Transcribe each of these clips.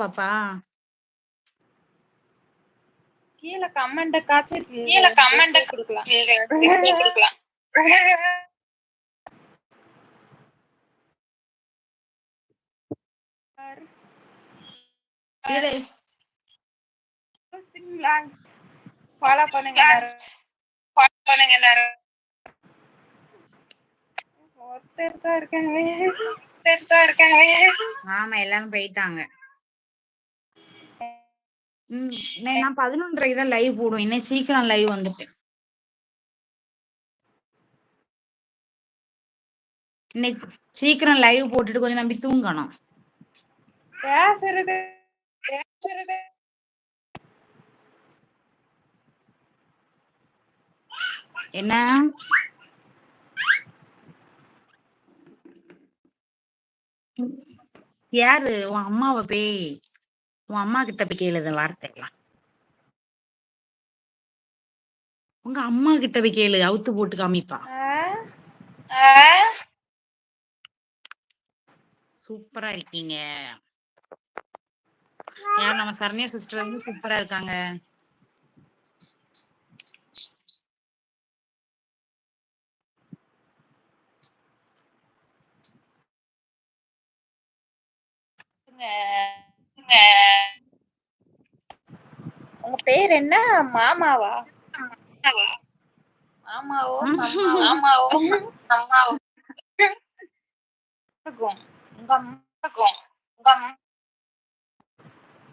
பாப்பா? கீழ கமெண்ட காச்சு கீழ கமெண்ட கொடுக்கலாம். கொடுக்கலாம். ஃபாலோ பண்ணுங்க எல்லாரும். பண்ணுங்க எல்லாரும். ஒருத்தர் தான் இருக்காங்க. ஆமா எல்லாரும் போயிட்டாங்க. ம், நான் பதினொன்றரை தான் லைவ் போடுவேன். இன்னும் சீக்கிரம் லைவ் வந்துட்டேன். இன்னைக்கு சீக்கிரம் லைவ் போட்டுட்டு கொஞ்சம் நம்பி தூங்கணும். பேசுறது பேசுறது. என்ன? யாரு? உன் அம்மாவை போய். உன் அம்மா கிட்ட போய் கேளு இந்த வார்த்தைலாம் உங்க அம்மா கிட்ட போய் கேளு அவுத்து போட்டு காமிப்பா? சூப்பரா இருக்கீங்க. யார் நம்ம சரண்யா சிஸ்டர் வந்து சூப்பரா இருக்காங்க உங்க பேர் என்ன? மாமாவா? மாமாவோ? மாமாவோ? அம்மாவோ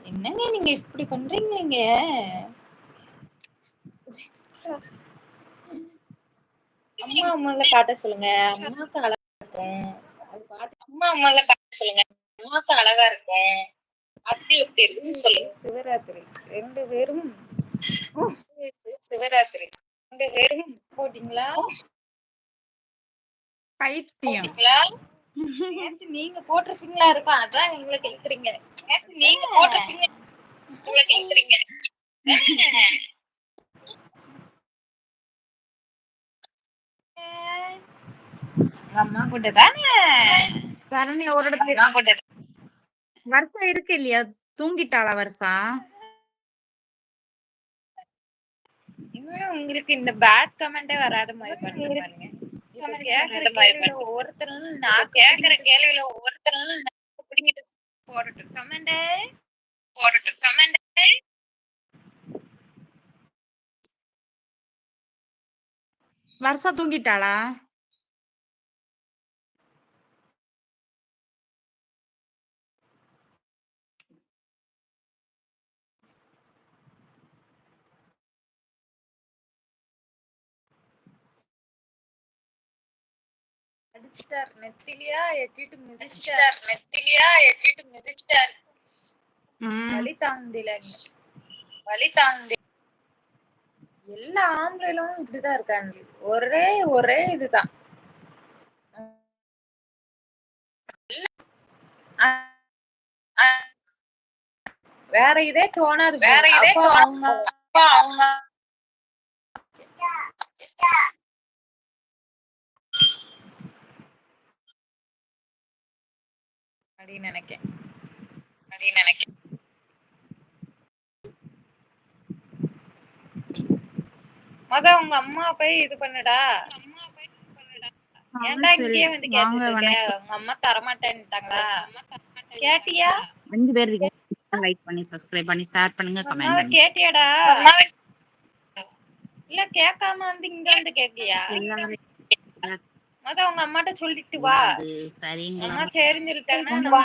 என்னங்க நீங்க இப்படி பண்றீங்க? அம்மா முதல்ல காட்ட சொல்லுங்க. அம்மாவுக்கு அழகா இருக்கும். அது பார்த்து அம்மா முதல்ல பார்த்து சொல்லுங்க. அம்மாவுக்கு அழகா இருக்கும். அத்தி எப்படி இருக்குன்னு சொல்லுங்க. சிவராத்திரி. ரெண்டு பேரும் சிவராத்திரி. ரெண்டு பேரும் போட்டீங்களா? பைத்தியம். நீங்க போட்டிருக்கீங்களா இருக்கும். அதான் எங்களை கேக்குறீங்க நேத்து நீங்க போட்டிருக்கீங்க உங்களை கேக்குறீங்க அம்மா கூட தானே சரண்யா ஒரு இடத்துல போட்டேன் வருஷா இருக்கு இல்லையா? தூங்கிட்டாளா வருஷா? இன்னும் உங்களுக்கு இந்த பேட் கமெண்டே வராத மாதிரி பண்ணுங்க பாருங்க. ஒவ்வொருத்தரும் நான் நான் கேக்குற கேள்வியில ஒவ்வொருத்தரும் பிடிங்கிட்டு போடட்டும். கமெண்டே போடட்டும். கமெண்ட் வருஷா தூங்கிட்டாளா? அடிச்சிட்டார் நெத்திலியா எட்டிட்டு மிதிச்சிட்டார். நெத்திலியா எட்டிட்டு மிதிச்சிட்டார். ம், வலி தாங்கல வலி தாண்டி எல்லா ஆம்பளைகளும் இப்படிதான் இருக்காங்க. ஒரே ஒரே இதுதான். வேற இதே தோணாது. வேற இதே தோணாது. அவங்க அப்பா அவங்க அப்படின்னு நினைக்கேன். அப்படின்னு நினைக்கிறேன் மொத உங்க அம்மா போய் இது பண்ணுடா. ஏன்டா இங்கேயே வந்து கேட்டுட்டு இருக்க? உங்க அம்மா தரமாட்டேன்ட்டாங்களா? கேட்டியா? அஞ்சு பேர் லைக் பண்ணி சப்ஸ்கிரைப் பண்ணி ஷேர் பண்ணுங்க கமெண்ட் பண்ணுங்க. கேட்டியாடா? இல்ல கேட்காம வந்து இங்க வந்து எல்லாரும் மொத உங்க அம்மாட்ட சொல்லிட்டு வா. அது சரிங்களா அம்மா உங்க நம்ம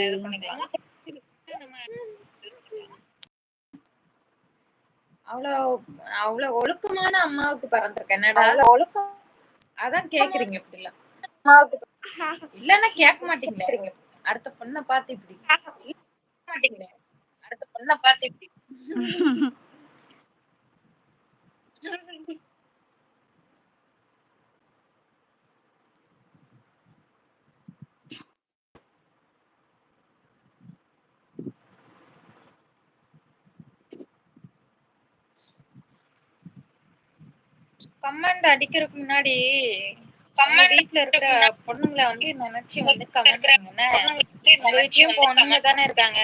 இது பண்ணிக்கலாம். அவ்வளவு அவ்வளவு ஒழுக்கமான அம்மாவுக்கு பிறந்திருக்க என்னடா? ஒழுக்கம். அதான் கேக்குறீங்க இப்படி எல்லாம் இல்லன்னா கேட்க மாட்டீங்களே. அடுத்த பொண்ணை பார்த்து இப்படி. மாட்டீங்களே. அடுத்த பொண்ணை பார்த்து இப்படி. கமெண்ட் அடிக்கிறதுக்கு முன்னாடி கமெண்ட் வீட்ல இருக்கிற பொண்ணுங்களை வந்து நினைச்சு வந்து கமெண்ட் பண்ணுங்க. பொண்ணுங்க தானே இருக்காங்க.